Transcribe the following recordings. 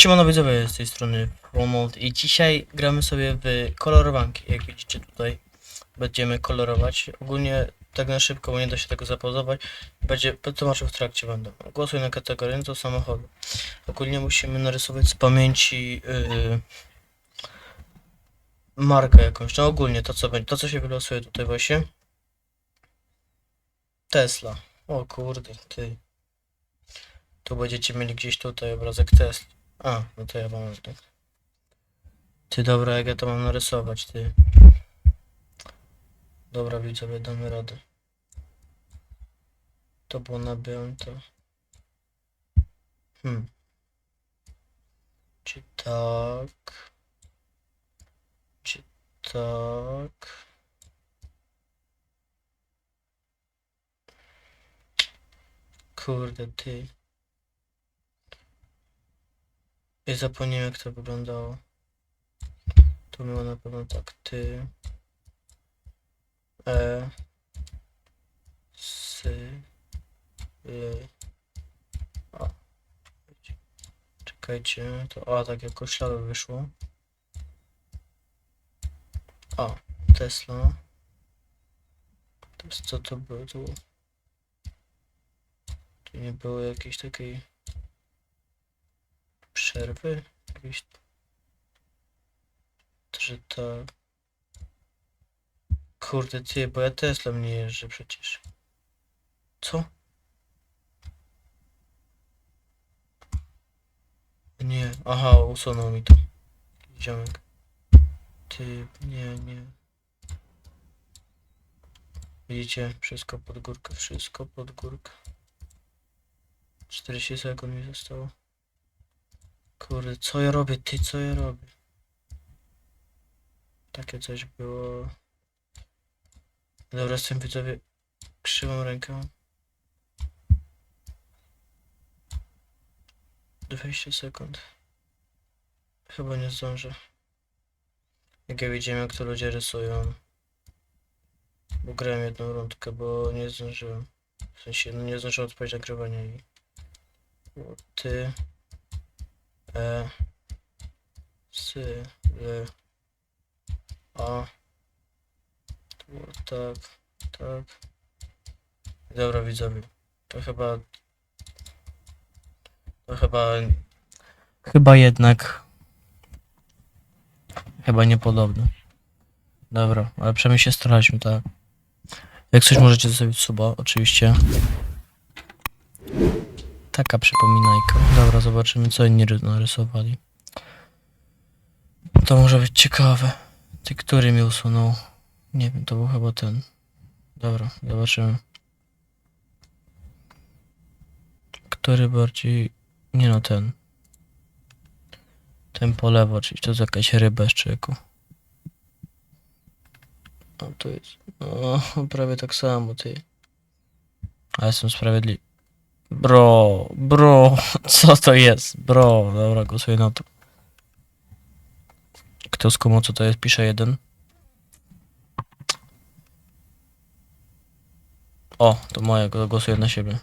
Siemano widzowie, z tej strony Promont i dzisiaj gramy sobie w kolorowanki, jak widzicie tutaj będziemy kolorować, ogólnie tak na szybko, bo nie da się tego zapauzować, będzie tłumaczył w trakcie będę. Głosuj na kategorię do samochodu. Ogólnie musimy narysować z pamięci yy, markę jakąś, no ogólnie to co będzie, to co się wylosuje tutaj właśnie. Tesla, o kurde, ty. Tu będziecie mieli gdzieś tutaj obrazek Tesla. A, no to ja mam tak. Ty dobra, jak ja to mam narysować, ty. Dobra, widzowie, damy radę. To było na białym, to... Hmm. Czy tak? Czy tak? Kurde, ty. I zapomniałem jak to wyglądało. To było na pewno tak ty. E. Sy. Y. A. Czekajcie, to A tak jako śladu wyszło. A. Tesla. Teraz co to było? Tu nie było jakiejś takiej przerwy? Jakieś... Że to... Kurde ty, bo ja Tesla nie jeżdżę przecież. Co? Nie, aha, usunął mi to. Ziomek. Ty, nie, nie. Widzicie? Wszystko pod górkę, wszystko pod górkę. 40 sekund mi zostało. Kurde, co ja robię? Ty, co ja robię? Takie coś było. Dobra, tym widzowie krzywą rękę. 20 sekund. Chyba nie zdążę. Jak ja widziałem, jak to ludzie rysują. Bo grałem jedną rundkę, bo nie zdążyłem. W sensie, no nie zdążyłem odpowiedzieć nagrywania i... Ty... E, S, L, A. Było tak, tak. Dobra widzowie, to chyba... To chyba... Chyba jednak... Chyba niepodobne. Dobra, ale przynajmniej się staraliśmy, tak. Jak coś możecie zostawić suba, oczywiście. Taka przypominajka. Dobra, zobaczymy co inni ry- narysowali. To może być ciekawe. Ty, który mi usunął? Nie wiem, to był chyba ten. Dobra, zobaczymy. Który bardziej... Nie no, ten. Ten po lewo, czyli to jest jakaś ryba z czeku. O, to jest... O, prawie tak samo, ty. A jestem sprawiedliwy. Bro, bro, co to jest? Bro, dobra, głosuję na to. Kto z komu co to jest? Pisze jeden. O, to moje, głosuję na siebie.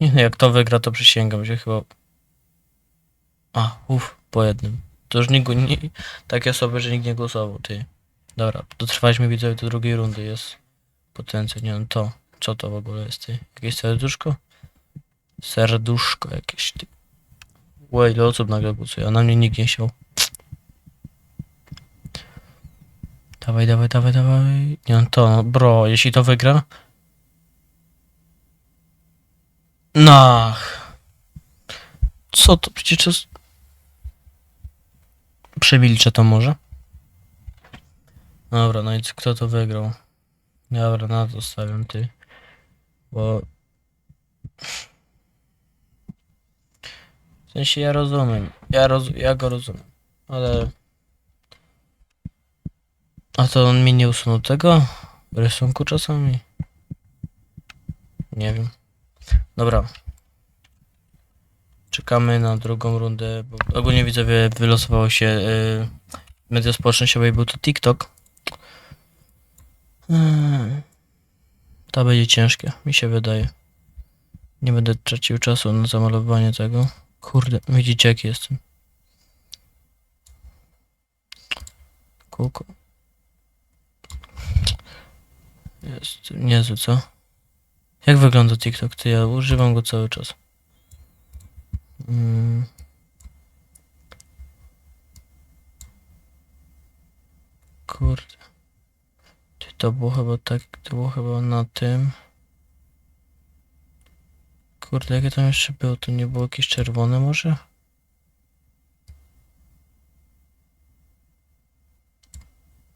Nie no, jak to wygra, to przysięgam się chyba... A, uff, po jednym. To już nikt, nie, takie osoby, że nikt nie głosował, ty. Dobra, dotrwaliśmy widzowie do drugiej rundy, jest potencjał, nie no to. Co to w ogóle jest, ty? Jakieś serduszko? Serduszko jakieś, ty. Łej, ile osób nagle głosuje, a na mnie nikt nie chciał. Dawaj, dawaj, dawaj, dawaj. Nie no to, no, bro, jeśli to wygra... Nach. Co to? Przecież jest- Przemilczę to może. Dobra, no i kto to wygrał? Dobra, na to stawiam ty. Bo... W sensie ja rozumiem. Ja, roz, ja go rozumiem. Ale... A to on mi nie usunął tego? Rysunku czasami? Nie wiem. Dobra. Czekamy na drugą rundę, bo ogólnie widzowie wylosowało się yy, media społecznościowe był to TikTok. Hmm. To będzie ciężkie, mi się wydaje. Nie będę tracił czasu na zamalowanie tego. Kurde, widzicie jaki jestem. Kółko. Jest niezły, co? Jak wygląda TikTok? Ty, ja używam go cały czas. Mm. Kurde. Ty, to było chyba tak, to było chyba na tym. Kurde, jakie tam jeszcze było? To nie było jakieś czerwone może?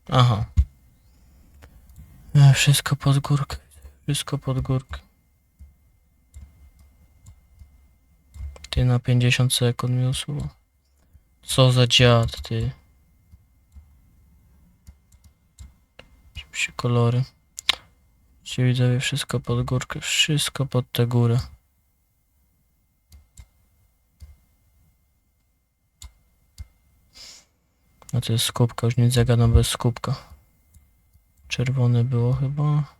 Aha. E, Wszystko pod górkę. Wszystko pod górkę. Ty na 50 sekund mi usuwa. Co za dziad, ty. Się kolory. Ci widzowie, wszystko pod górkę. Wszystko pod tę górę. A to jest skupka, już nic zagadam bez skupka. Czerwone było chyba.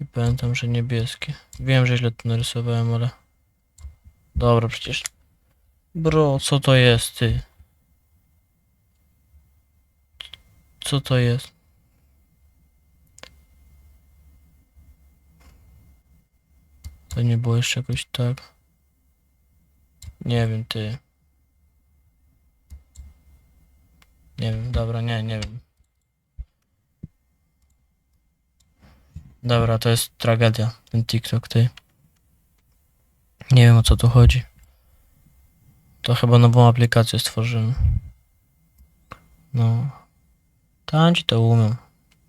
I pamiętam, że niebieskie. Wiem, że źle to narysowałem, ale... Dobra, przecież... Bro, co to jest, ty? Co to jest? To nie było jeszcze jakoś tak. Nie wiem, ty. Nie wiem, dobra, nie, nie wiem. Dobra, to jest tragedia, ten TikTok, ty. Nie wiem o co tu chodzi. To chyba nową aplikację stworzyłem. No. Tam ci to umiem.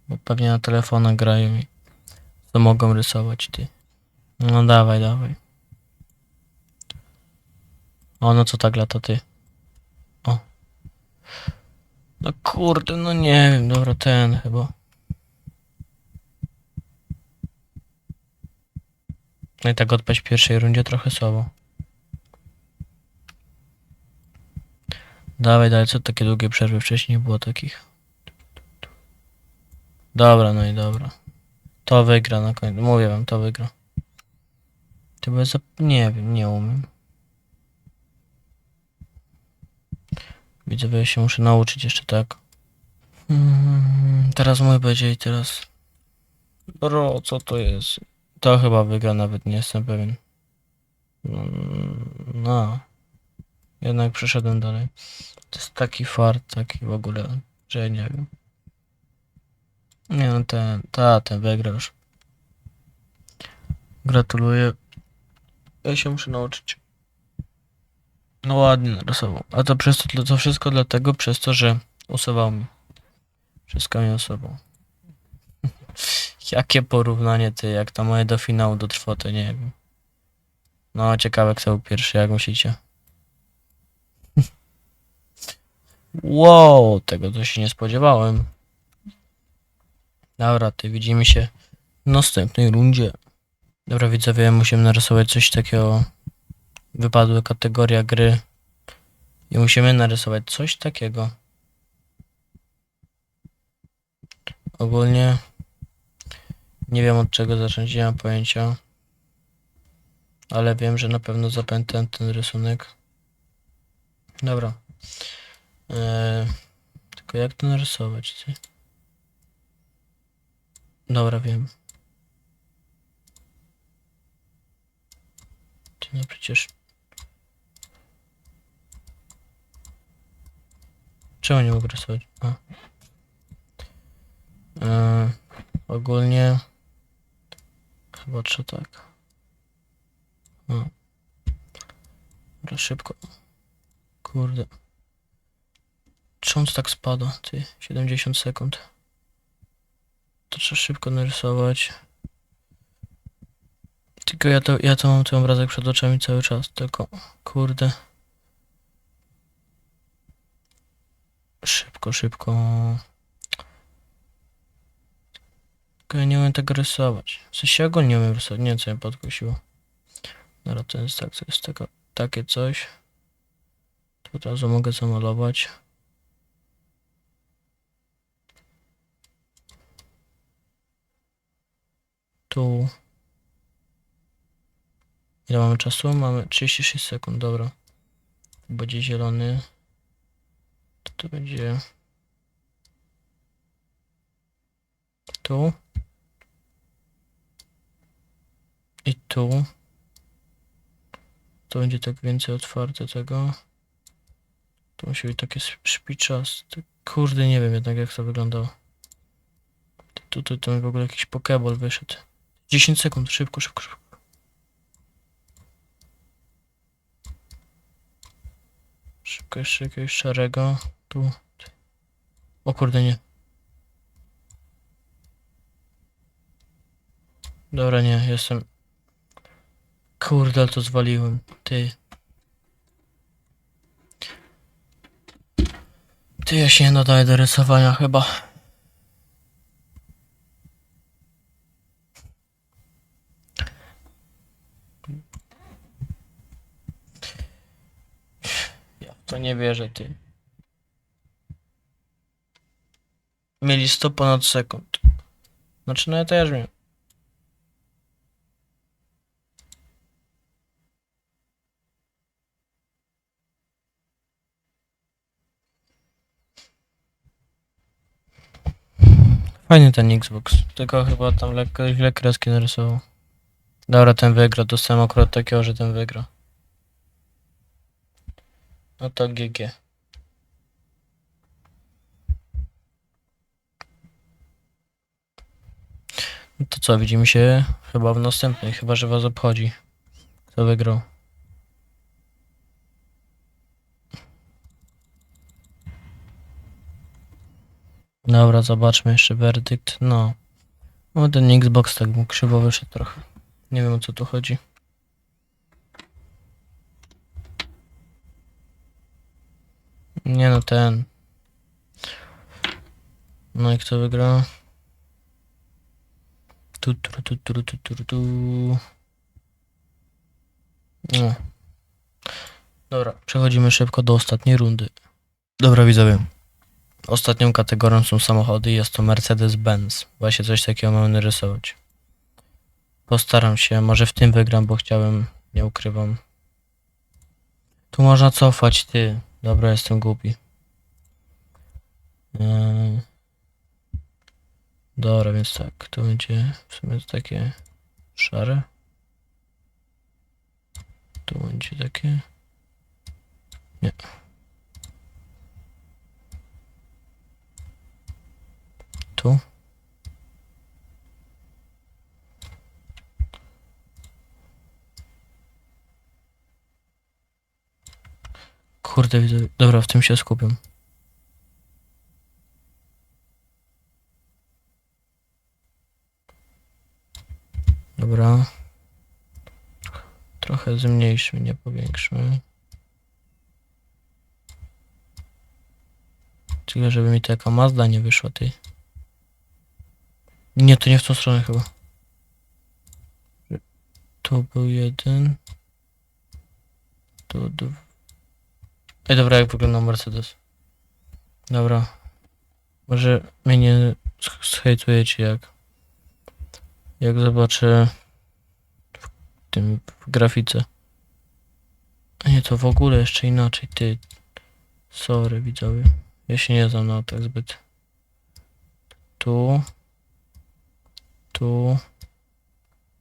Bo pewnie na telefonach grają i to mogą rysować, ty. No dawaj, dawaj. O, no co tak lata, ty? O. No kurde, no nie wiem, dobra, ten chyba. No i tak odpaść w pierwszej rundzie trochę słabo. Dawaj, dawaj, co takie długie przerwy wcześniej nie było takich. Dobra, no i dobra. To wygra na końcu. Mówię wam, to wygra. Ja zap... Nie wiem, nie umiem. Widzę, że ja się muszę nauczyć jeszcze tak. Mm, teraz mój będzie i teraz. Bro, co to jest? To chyba wygra, nawet nie jestem pewien. Mm, No. Jednak przeszedłem dalej. To jest taki fart, taki w ogóle, że ja nie wiem. Nie no, ten, ta, ten wygra już. Gratuluję. Ja się muszę nauczyć. No ładnie narysował. A to przez to, to wszystko dlatego, przez to, że usuwał mi. Wszystko mi usuwał. Jakie porównanie ty, jak to moje do finału dotrwa, to nie wiem. No, ciekawe kto był pierwszy, jak myślicie? wow, tego to się nie spodziewałem. Dobra, ty widzimy się w następnej rundzie. Dobra, widzowie, musimy narysować coś takiego. Wypadła kategoria gry. I musimy narysować coś takiego. Ogólnie nie wiem od czego zacząć, nie mam pojęcia. Ale wiem, że na pewno zapamiętam ten rysunek. Dobra. Eee, tylko jak to narysować? Dobra, wiem. No przecież. Czemu nie mogę rysować? A. Eee, ogólnie. Chyba trzeba tak. O. Dobra, szybko. Kurde. Czemu tak spada? Ty, 70 sekund. To trzeba szybko narysować. Tylko ja to, ja to mam ten obrazek przed oczami cały czas, tylko kurde. Szybko, szybko. Ja nie umiem tego rysować. W sensie ja go nie umiem rysować, nie wiem co mnie podkusiło. Dobra, to jest tak, to jest taka, takie coś. To od razu mogę zamalować. Tu. Ile mamy czasu? Mamy 36 sekund, dobra. Tu będzie zielony. To to będzie... Tu. I tu. To będzie tak więcej otwarte tego. To musi być takie szpiczaste. Kurde, nie wiem jednak jak to wyglądało. Tutaj to w ogóle jakiś pokeball wyszedł. 10 sekund, szybko, szybko, szybko. Szybko jeszcze jakiegoś szarego. Tu. O kurde, nie. Dobra, nie, jestem. Kurde, ale to zwaliłem. Ty. Ty, ja się nie nadaję do rysowania chyba. To nie wierzę, ty. Mieli 100 ponad sekund. Znaczy, no ja też miałem. Fajny ten Xbox, tylko chyba tam lekko źle kreski narysował. Dobra, ten wygra, dostałem akurat takiego, że ten wygra. No to GG. No to co, widzimy się chyba w następnej, chyba że was obchodzi. Kto wygrał. Dobra, zobaczmy jeszcze werdykt. No. No ten Xbox tak mu krzywo wyszedł trochę. Nie wiem o co tu chodzi. Nie no ten. No i kto wygrał? Tu, tu, tu, tu, tu, tu, tu. No. Dobra, przechodzimy szybko do ostatniej rundy. Dobra widzowie. Ostatnią kategorią są samochody i jest to Mercedes-Benz. Właśnie coś takiego mamy narysować. Postaram się, może w tym wygram, bo chciałem, nie ukrywam. Tu można cofać, ty. Dobra, jestem głupi. Dobra, więc tak, to będzie w sumie takie szare. Tu będzie takie... Nie. Tu. Kurde. Dobra, w tym się skupiam. Dobra. Trochę zmniejszmy, nie powiększmy. Tylko żeby mi taka Mazda nie wyszła, ty. Nie, to nie w tą stronę chyba. Tu był jeden. Tu dwa. Ej, dobra, jak wygląda Mercedes. Dobra. Może mnie nie zhejtujecie jak... Jak zobaczę... W tym, w grafice. A nie, to w ogóle jeszcze inaczej, ty. Sorry, widzowie. Ja się nie znam na tak zbyt. Tu. Tu.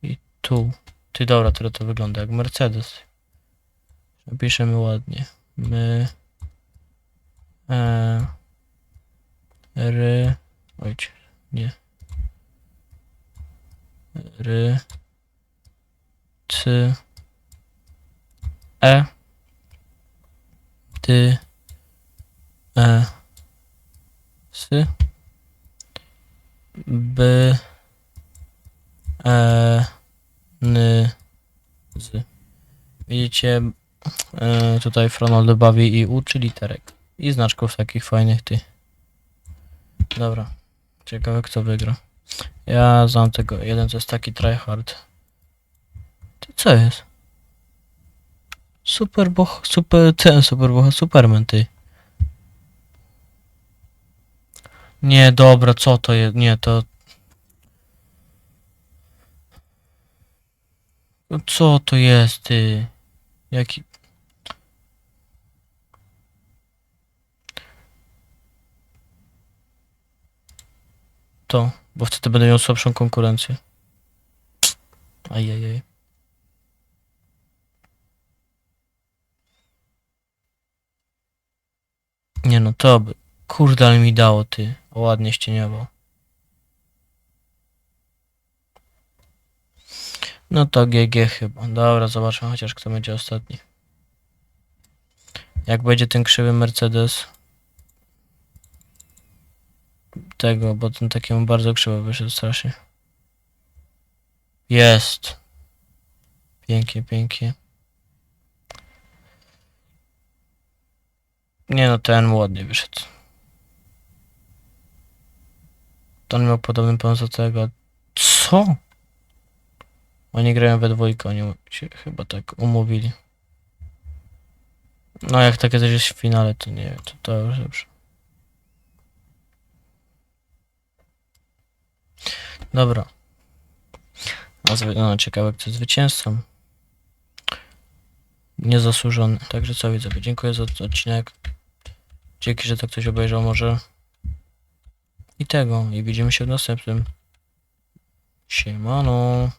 I tu. Ty, dobra, teraz to wygląda jak Mercedes. Napiszemy ładnie. My. E. Ry. Ojcie, nie. Ry. C. E. Ty. E. S. B. E. N. Z. Widzicie, e, tutaj Fronald bawi i uczy literek. I znaczków takich fajnych, ty. Dobra. Ciekawe kto wygra. Ja znam tego. Jeden to jest taki tryhard. Ty co jest? Super boh... Super... Ten super boh... Superman, ty. Nie, dobra, co to jest? Nie, to... No Co to jest, ty? Jaki... Bo wtedy będę miał słabszą konkurencję. Ajajaj. Nie no, to by... Kurde, ale mi dało, ty. Ładnie ścieniował. No to GG chyba. Dobra, zobaczmy chociaż kto będzie ostatni. Jak będzie ten krzywy Mercedes tego, bo ten takiemu bardzo krzywo wyszedł strasznie. Jest. Pięknie, pięknie. Nie no, ten ładnie wyszedł. To on miał podobny pomysł do tego. Co? Oni grają we dwójkę, oni się chyba tak umówili. No jak takie coś jest w finale, to nie to to już dobrze. Dobra. No, ciekawe kto jest zwycięzcą. Niezasłużony. Także co widzowie, dziękuję za odcinek. Dzięki, że tak ktoś obejrzał może. I tego. I widzimy się w następnym. Siemano.